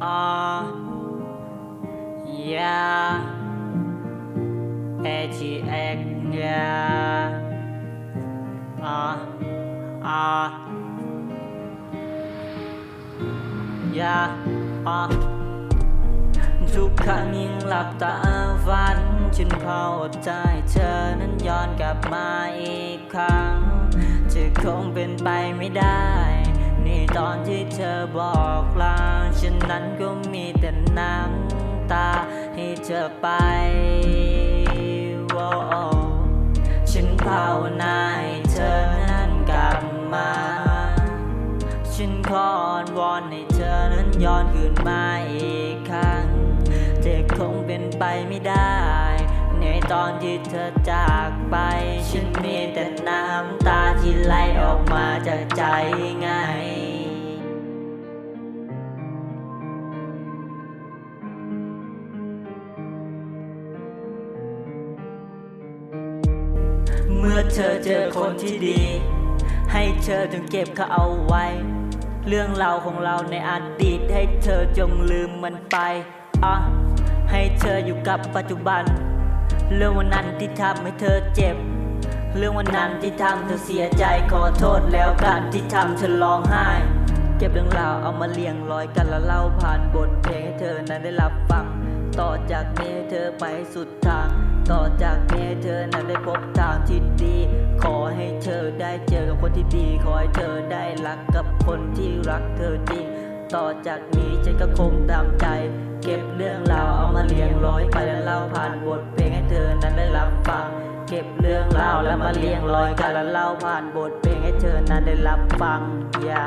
uh, yeah, H E X, yeah, uh, uh, yeah, uh. ทุกครั้งยิ่งหลับตาฝันฉันเข้าใจเธอนั้นย้อนกลับมาอีกครั้งจะคงเป็นไปไม่ได้ นี่ตอนที่เธอบอกลาฉันนั้นก็มีแต่น้ำตาให้เธอไปโว้ฉันภาวนาให้เธอนั้นกลับมา ฉันขออ้อนวอนให้เธอนั้นย้อนคืนมาอีกครั้งแต่คงเป็นไปไม่ได้ในตอนที่เธอจากไป ฉันมีแต่น้ำตาที่ไหลออกมาจากใจไงเมื่อเธอเจอคนที่ดี ให้เธอจงเก็บเขาเอาไว้ เรื่องราวของเราในอดีตให้เธอจงลืมมันไปอะให้เธออยู่กับปัจจุบัน เรื่องวันนั้นที่ทำให้เธอเจ็บ เรื่องวันนั้นที่ทำเธอเสียใจขอโทษแล้วกันที่ทำเธอร้องไห้ เก็บเรื่องราวเอามาเรียงร้อยกันแล้วเล่าผ่านบทเพลงให้เธอนั้นได้รับฟัง ต่อจากนี้เธอไปสุดทาง ต่อจากนี้เธอนั้นได้พบทางที่ดี ขอให้เธอได้เจอกับคนที่ดี ขอให้เธอได้รักกับคนที่รักเธอจริง ต่อจากนี้ฉันก็คงตามใจ เก็บเรื่องราวเอามาเรียงร้อยไปแล้วเล่าผ่านบทเพลงให้เธอนั้นได้รับฟัง เก็บเรื่องราวแล้วมาเรียงร้อยกันแล้วเล่าผ่านบทเพลงให้เธอนั้นได้รับฟังอย่า